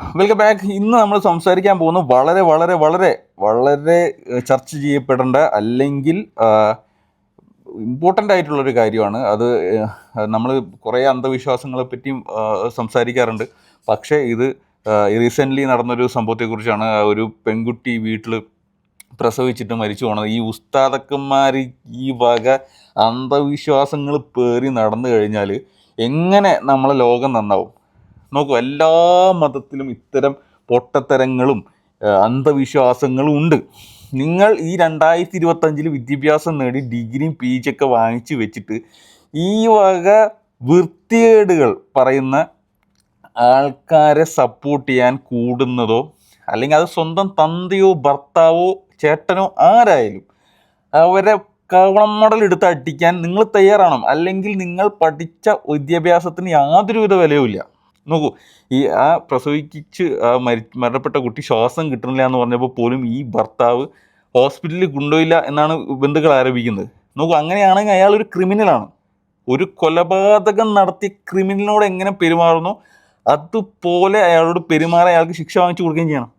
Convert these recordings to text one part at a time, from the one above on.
Welcome back ഇന്ന് നമ്മൾ സംസാരിക്കാൻ പോകുന്നത് വളരെ വളരെ വളരെ വളരെ ചർച്ച ചെയ്യപ്പെടേണ്ട അല്ലെങ്കിൽ ഇമ്പോർട്ടന്റ് ആയിട്ടുള്ളൊരു കാര്യമാണ്. അത് നമ്മൾ കുറേ അന്ധവിശ്വാസങ്ങളെ പറ്റിയും സംസാരിക്കാറുണ്ട്. പക്ഷേ ഇത് റീസെന്റ്ലി നടന്നൊരു സംഭവത്തെക്കുറിച്ചാണ് ഒരു പെൺകുട്ടി വീട്ടിൽ പ്രസവിച്ചിട്ട് മരിച്ചു പോണത്. ഈ ഉസ്താദക്കന്മാർ ഈ വക അന്ധവിശ്വാസങ്ങൾ പേറി നടന്നു കഴിഞ്ഞാൽ എങ്ങനെ നമ്മളെ ലോകം നന്നാവും? നോക്കൂ എല്ലാ മതത്തിലും ഇത്തരം പൊട്ടത്തരങ്ങളും അന്ധവിശ്വാസങ്ങളും ഉണ്ട്. നിങ്ങൾ ഈ രണ്ടായിരത്തി ഇരുപത്തഞ്ചിൽ വിദ്യാഭ്യാസം നേടി ഡിഗ്രിയും പി ജി ഒക്കെ വാങ്ങിച്ചു വെച്ചിട്ട് ഈ വക വൃത്തികേടുകൾ പറയുന്ന ആൾക്കാരെ സപ്പോർട്ട് ചെയ്യാൻ കൂടുന്നതോ അല്ലെങ്കിൽ അത് സ്വന്തം തന്തയോ ഭർത്താവോ ചേട്ടനോ ആരായാലും അവരെ കവളം മോഡൽ എടുത്ത് അടിക്കാൻ നിങ്ങൾ തയ്യാറാണോ അല്ലെങ്കിൽ നിങ്ങൾ പഠിച്ച വിദ്യാഭ്യാസത്തിന് യാതൊരുവിധ വിലയുമില്ല. നോക്കൂ ഈ ആ പ്രസവിച്ച് മരി മരണപ്പെട്ട കുട്ടി ശ്വാസം കിട്ടുന്നില്ല എന്ന് പറഞ്ഞപ്പോൾ പോലും ഈ ഭർത്താവ് ഹോസ്പിറ്റലിൽ കൊണ്ടുപോയില്ല എന്നാണ് ബന്ധുക്കൾ ആരോപിക്കുന്നത്. നോക്കൂ അങ്ങനെയാണെങ്കിൽ അയാൾ ഒരു ക്രിമിനലാണ്. ഒരു കൊലപാതകം നടത്തിയ ക്രിമിനലിനോട് എങ്ങനെ പെരുമാറുന്നു? അതുപോലെ അയാളോട് പെരുമാറാൻ അയാൾക്ക് ശിക്ഷ വാങ്ങിച്ചു കൊടുക്കുകയും ചെയ്യണം.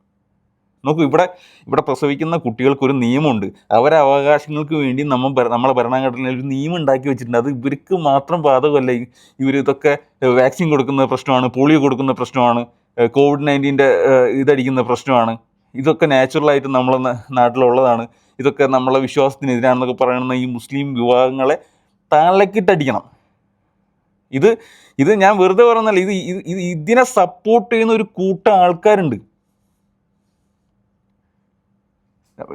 നോക്കൂ ഇവിടെ ഇവിടെ പ്രസവിക്കുന്ന കുട്ടികൾക്ക് ഒരു നിയമമുണ്ട്. അവരെ അവകാശങ്ങൾക്ക് വേണ്ടി നമ്മൾ നമ്മളെ ഭരണഘടനയിൽ ഒരു നിയമം ഉണ്ടാക്കി വെച്ചിട്ടുണ്ട്. അത് ഇവർക്ക് മാത്രം ബാധകമല്ല. ഇവർ ഇതൊക്കെ വാക്സിൻ കൊടുക്കുന്ന പ്രശ്നമാണ് പോളിയോ കൊടുക്കുന്ന പ്രശ്നമാണ് കോവിഡ് നയന്റീന്റെ ഇതടിക്കുന്ന പ്രശ്നമാണ്. ഇതൊക്കെ നാച്ചുറലായിട്ട് നമ്മളെ നാട്ടിലുള്ളതാണ്. ഇതൊക്കെ നമ്മളെ വിശ്വാസത്തിനെതിരാണെന്നൊക്കെ പറയുന്ന ഈ മുസ്ലിം വിഭാഗങ്ങളെ താലക്കിട്ടടിക്കണം. ഇത് ഇത് ഞാൻ വെറുതെ പറയുന്നല്ല ഇത് ഇത് ഇതിനെ സപ്പോർട്ട് ചെയ്യുന്ന ഒരു കൂട്ടം ആൾക്കാരുണ്ട്.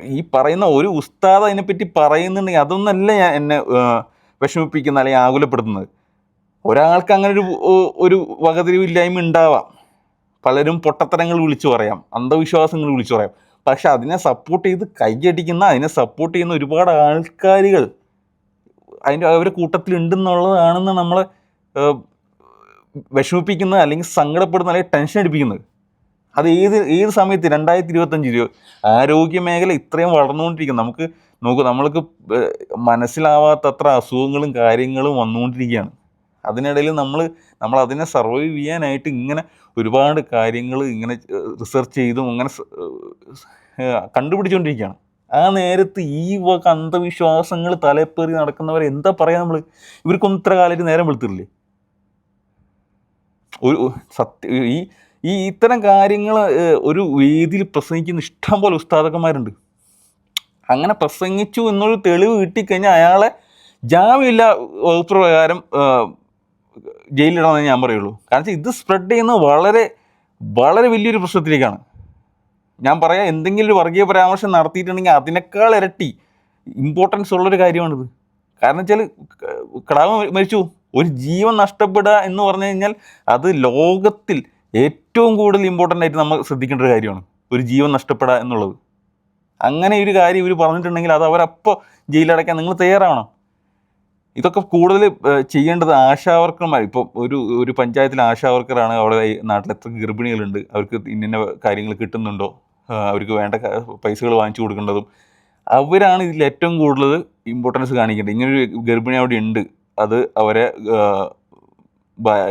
ഈ പറയുന്ന ഒരു ഉസ്താദ് അതിനെപ്പറ്റി പറയുന്നുണ്ടെങ്കിൽ അതൊന്നല്ല ഞാൻ എന്നെ വിഷമിപ്പിക്കുന്ന അല്ലെങ്കിൽ ആകുലപ്പെടുത്തുന്നത്. ഒരാൾക്ക് അങ്ങനെ ഒരു ഒരു വകതിരിവില്ലായ്മ ഉണ്ടാവാം. പലരും പൊട്ടത്തരങ്ങൾ വിളിച്ചു പറയാം അന്ധവിശ്വാസങ്ങൾ വിളിച്ചു പറയാം. പക്ഷെ അതിനെ സപ്പോർട്ട് ചെയ്ത് കൈയടിക്കുന്ന അതിനെ സപ്പോർട്ട് ചെയ്യുന്ന ഒരുപാട് ആൾക്കാരുകൾ അതിന്റെ അവരുടെ കൂട്ടത്തിലുണ്ടെന്നുള്ളതാണെന്ന് നമ്മളെ വിഷമിപ്പിക്കുന്നത് അല്ലെങ്കിൽ സങ്കടപ്പെടുന്ന അല്ലെങ്കിൽ ടെൻഷൻ അടിപ്പിക്കുന്നത്. അത് ഏത് ഏത് സമയത്ത്? രണ്ടായിരത്തി ഇരുപത്തഞ്ച് ഇരുപത്. ആരോഗ്യ മേഖല ഇത്രയും വളർന്നുകൊണ്ടിരിക്കും നമുക്ക് നോക്കൂ നമ്മൾക്ക് മനസ്സിലാവാത്തത്ര അസുഖങ്ങളും കാര്യങ്ങളും വന്നുകൊണ്ടിരിക്കുകയാണ്. അതിനിടയിൽ നമ്മൾ നമ്മൾ അതിനെ സർവൈവ് ചെയ്യാനായിട്ട് ഇങ്ങനെ ഒരുപാട് കാര്യങ്ങൾ ഇങ്ങനെ റിസർച്ച് ചെയ്തും അങ്ങനെ കണ്ടുപിടിച്ചുകൊണ്ടിരിക്കുകയാണ് ആ നേരത്ത് ഈ വക അന്ധവിശ്വാസങ്ങൾ തലപ്പേറി നടക്കുന്നവരെ എന്താ പറയുക നമ്മൾ ഇവർക്കൊന്നും ഇത്ര കാലത്ത് നേരം വെളുത്തില്ലേ ഒരു സത്യ ഈ ഈ ഇത്തരം കാര്യങ്ങൾ ഒരു വേദിയിൽ പ്രസംഗിക്കുന്ന ഇഷ്ടം പോലെ ഉസ്താദക്കന്മാരുണ്ട്. അങ്ങനെ പ്രസംഗിച്ചു എന്നൊരു തെളിവ് കിട്ടിക്കഴിഞ്ഞാൽ അയാളെ ജാമ്യമില്ല വകുപ്പ് പ്രകാരം ജയിലിടണമെന്ന് ഞാൻ പറയുള്ളൂ. കാരണം ഇത് സ്പ്രെഡ് ചെയ്യുന്നത് വളരെ വളരെ വലിയൊരു പ്രശ്നത്തിലേക്കാണ്. ഞാൻ പറയാം എന്തെങ്കിലും ഒരു വർഗീയ പരാമർശം നടത്തിയിട്ടുണ്ടെങ്കിൽ അതിനേക്കാൾ ഇരട്ടി ഇമ്പോർട്ടൻസ് ഉള്ളൊരു കാര്യമാണിത്. കാരണം വെച്ചാൽ കടാവ് മരിച്ചു. ഒരു ജീവൻ നഷ്ടപ്പെടുക എന്ന് പറഞ്ഞു കഴിഞ്ഞാൽ അത് ലോകത്തിൽ ഏറ്റവും കൂടുതൽ ഇമ്പോർട്ടന്റ് ആയിട്ട് നമ്മൾ ശ്രദ്ധിക്കേണ്ട ഒരു കാര്യമാണ് ഒരു ജീവൻ നഷ്ടപ്പെടുക എന്നുള്ളത്. അങ്ങനെ ഒരു കാര്യം ഇവർ പറഞ്ഞിട്ടുണ്ടെങ്കിൽ അത് അവരപ്പോൾ ജയിലടയ്ക്കാൻ നിങ്ങൾ തയ്യാറാവണം. ഇതൊക്കെ കൂടുതൽ ചെയ്യേണ്ടത് ആശാവർക്കർമാർ ഇപ്പോൾ ഒരു ഒരു പഞ്ചായത്തിലെ ആശാവർക്കറാണ് അവിടെ നാട്ടിൽ എത്ര ഗർഭിണികളുണ്ട്. അവർക്ക് ഇന്ന കാര്യങ്ങൾ കിട്ടുന്നുണ്ടോ? അവർക്ക് വേണ്ട പൈസകൾ വാങ്ങിച്ചു കൊടുക്കേണ്ടതും. അവരാണ് ഇതിൽ ഏറ്റവും കൂടുതൽ ഇമ്പോർട്ടൻസ് കാണിക്കേണ്ടത്. ഇങ്ങനൊരു ഗർഭിണി അവിടെ ഉണ്ട്. അത് അവരെ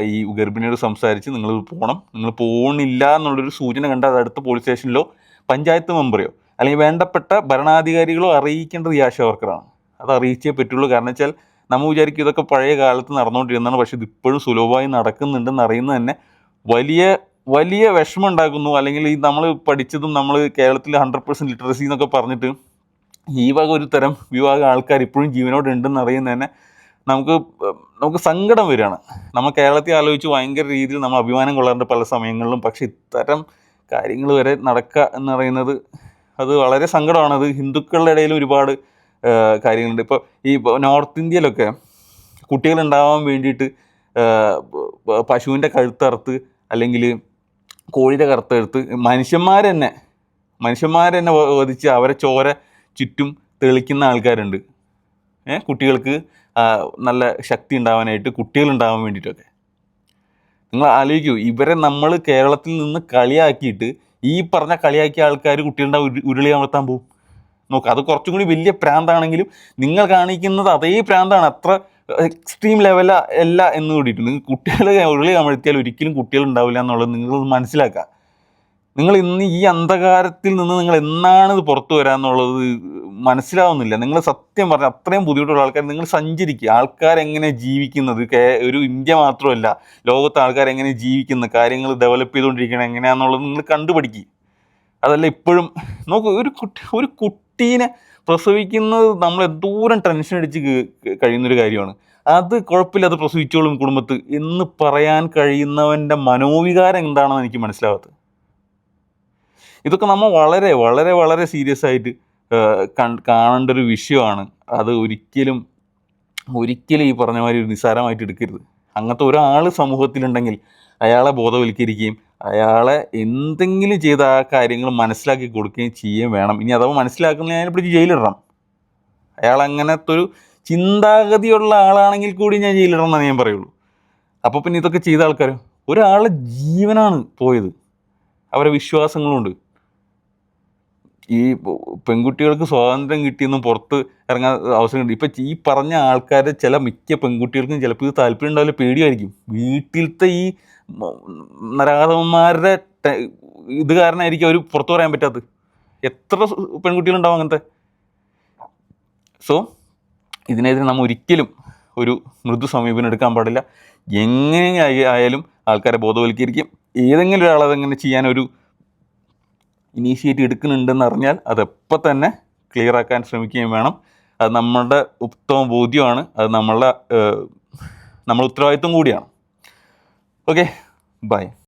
ഈ ഗർഭിണിയോട് സംസാരിച്ച് നിങ്ങൾ പോകണം നിങ്ങൾ പോകണില്ല എന്നുള്ളൊരു സൂചന കണ്ട അത് അടുത്ത പോലീസ് സ്റ്റേഷനിലോ പഞ്ചായത്ത് മെമ്പറെയോ അല്ലെങ്കിൽ വേണ്ടപ്പെട്ട ഭരണാധികാരികളോ അറിയിക്കേണ്ടത് ഈ ആശാ വർക്കറാണ്. അത് അറിയിച്ചേ പറ്റുള്ളൂ. കാരണം വെച്ചാൽ നമ്മൾ വിചാരിക്കും ഇതൊക്കെ പഴയ കാലത്ത് നടന്നുകൊണ്ടിരുന്നതാണ്. പക്ഷേ ഇതിപ്പോഴും സുലഭമായി നടക്കുന്നുണ്ടെന്ന് അറിയുന്നത് തന്നെ വലിയ വലിയ വിഷമം ഉണ്ടാക്കുന്നു. അല്ലെങ്കിൽ ഈ നമ്മൾ പഠിച്ചതും നമ്മൾ കേരളത്തിൽ ഹൺഡ്രഡ് പെർസെന്റ് ലിറ്ററസി എന്നൊക്കെ പറഞ്ഞിട്ട് ഈ വക ഒരു തരം വിഭാഗം ആൾക്കാർ ഇപ്പോഴും ജീവനോട് ഉണ്ടെന്ന് അറിയുന്നത് തന്നെ നമുക്ക് നമുക്ക് സങ്കടം വരികയാണ്. നമ്മൾ കേരളത്തിൽ ആലോചിച്ച് ഭയങ്കര രീതിയിൽ നമ്മൾ അഭിമാനം കൊള്ളാറുണ്ട് പല സമയങ്ങളിലും പക്ഷേ ഇത്തരം കാര്യങ്ങൾ വരെ നടക്കുക എന്ന് പറയുന്നത് അത് വളരെ സങ്കടമാണ്. അത് ഹിന്ദുക്കളുടെ ഇടയിൽ ഒരുപാട് കാര്യങ്ങളുണ്ട്. ഇപ്പോൾ ഈ നോർത്ത് ഇന്ത്യയിലൊക്കെ കുട്ടികളുണ്ടാവാൻ വേണ്ടിയിട്ട് ഏഹ്, പ- പശുവിന്റെ കഴുത്തറുത്ത് അല്ലെങ്കിൽ കോഴിയുടെ കറുത്തെടുത്ത് മനുഷ്യന്മാർ തന്നെ മനുഷ്യന്മാർ തന്നെ വധിച്ച് അവരെ ചോര ചുറ്റും തെളിക്കുന്ന ആൾക്കാരുണ്ട്. കുട്ടികൾക്ക് നല്ല ശക്തി ഉണ്ടാവാനായിട്ട് കുട്ടികൾ ഉണ്ടാവാൻ വേണ്ടിയിട്ടൊക്കെ. നിങ്ങൾ ആലോചിക്കൂ ഇവരെ നമ്മൾ കേരളത്തിൽ നിന്ന് കളിയാക്കിയിട്ട് ഈ പറഞ്ഞ കളിയാക്കിയ ആൾക്കാർ കുട്ടികളുടെ ഉരു ഉരുളി അമർത്താൻ പോകും നോക്കുക അത് കുറച്ചും കൂടി വലിയ പ്രാന്താണെങ്കിലും നിങ്ങൾ കാണിക്കുന്നത് അതേ പ്രാന്താണ്. അത്ര എക്സ്ട്രീം ലെവല അല്ല എന്ന് കൂടിയിട്ട്. നിങ്ങൾ കുട്ടികളെ ഉരുളി അമഴ്ത്തിയാൽ ഒരിക്കലും കുട്ടികൾ ഉണ്ടാവില്ല എന്നുള്ളത് നിങ്ങൾ മനസ്സിലാക്കുക. നിങ്ങൾ ഇന്ന് ഈ അന്ധകാരത്തിൽ നിന്ന് നിങ്ങൾ എന്നാണ് ഇത് പുറത്തു വരാന്നുള്ളത് മനസ്സിലാവുന്നില്ല. നിങ്ങൾ സത്യം പറഞ്ഞ അത്രയും ബുദ്ധിമുട്ടുള്ള ആൾക്കാർ നിങ്ങൾ സഞ്ചരിക്കുക. ആൾക്കാരെങ്ങനെ ജീവിക്കുന്നത്? ഒരു ഇന്ത്യ മാത്രമല്ല. ലോകത്തെ ആൾക്കാർ എങ്ങനെ ജീവിക്കുന്നത് കാര്യങ്ങൾ ഡെവലപ്പ് ചെയ്തുകൊണ്ടിരിക്കണം എങ്ങനെയാണെന്നുള്ളത് നിങ്ങൾ കണ്ടുപഠിക്കുക അതല്ല ഇപ്പോഴും നോക്കൂ ഒരു കുട്ടി ഒരു കുട്ടീനെ പ്രസവിക്കുന്നത് നമ്മൾ എന്തോരം ടെൻഷൻ അടിച്ച് കഴിയുന്നൊരു കാര്യമാണ്. അത് കുഴപ്പമില്ല അത് പ്രസവിച്ചോളും കുടുംബത്ത് എന്ന് പറയാൻ കഴിയുന്നവന്റെ മനോവികാരം എന്താണെന്ന് എനിക്ക് മനസ്സിലാവാത്തത്. ഇതൊക്കെ നമ്മൾ വളരെ വളരെ വളരെ സീരിയസ് ആയിട്ട് കാണേണ്ട ഒരു വിഷയമാണ്. അത് ഒരിക്കലും ഒരിക്കലും ഈ പറഞ്ഞ മാതിരി ഒരു നിസ്സാരമായിട്ട് എടുക്കരുത്. അങ്ങനത്തെ ഒരാൾ സമൂഹത്തിലുണ്ടെങ്കിൽ അയാളെ ബോധവൽക്കരിക്കുകയും അയാളെ എന്തെങ്കിലും ചെയ്ത ആ കാര്യങ്ങൾ മനസ്സിലാക്കി കൊടുക്കുകയും ചെയ്യുകയും വേണം. ഇനി അഥവാ മനസ്സിലാക്കുന്ന അതിനെ പിടിച്ച് ജയിലിടണം. അയാൾ അങ്ങനത്തെ ഒരു ചിന്താഗതിയുള്ള ആളാണെങ്കിൽ കൂടി ഞാൻ ജയിലിടണം എന്നേ ഞാൻ പറയുള്ളൂ. അപ്പോൾ പിന്നെ ഇതൊക്കെ ചെയ്ത ആൾക്കാരോ ഒരാളുടെ ജീവനാണ് പോയത്. അവരെ വിശ്വാസങ്ങളുണ്ട്. ഈ പെൺകുട്ടികൾക്ക് സ്വാതന്ത്ര്യം കിട്ടിയെന്നും പുറത്ത് ഇറങ്ങാൻ അവസരം കിട്ടി. ഇപ്പം ഈ പറഞ്ഞ ആൾക്കാരെ ചില മിക്ക പെൺകുട്ടികൾക്കും ചിലപ്പോൾ ഇത് താല്പര്യം ഉണ്ടാവില്ല പേടിയായിരിക്കും. വീട്ടിലത്തെ ഈ നരാധവന്മാരുടെ ഇത് കാരണമായിരിക്കും അവർ പുറത്തു പറയാൻ പറ്റാത്തത്. എത്ര പെൺകുട്ടികളുണ്ടാവും അങ്ങനത്തെ? സോ ഇതിനെതിരെ നമ്മൾ ഒരിക്കലും ഒരു മൃദു സമീപനം എടുക്കാൻ പാടില്ല. എങ്ങനെ ആയാലും ആൾക്കാരെ ബോധവൽക്കരിക്കും. ഏതെങ്കിലും ഒരാളതെങ്ങനെ ചെയ്യാനൊരു ഇനീഷ്യേറ്റ് എടുക്കുന്നുണ്ടെന്ന് അറിഞ്ഞാൽ അതെപ്പോൾ തന്നെ ക്ലിയർ ആക്കാൻ ശ്രമിക്കുകയും വേണം. അത് നമ്മളുടെ ഉത്തമ ബോധ്യമാണ്. അത് നമ്മളുടെ നമ്മൾ ഉത്തരവാദിത്വം കൂടിയാണ്. Okay bye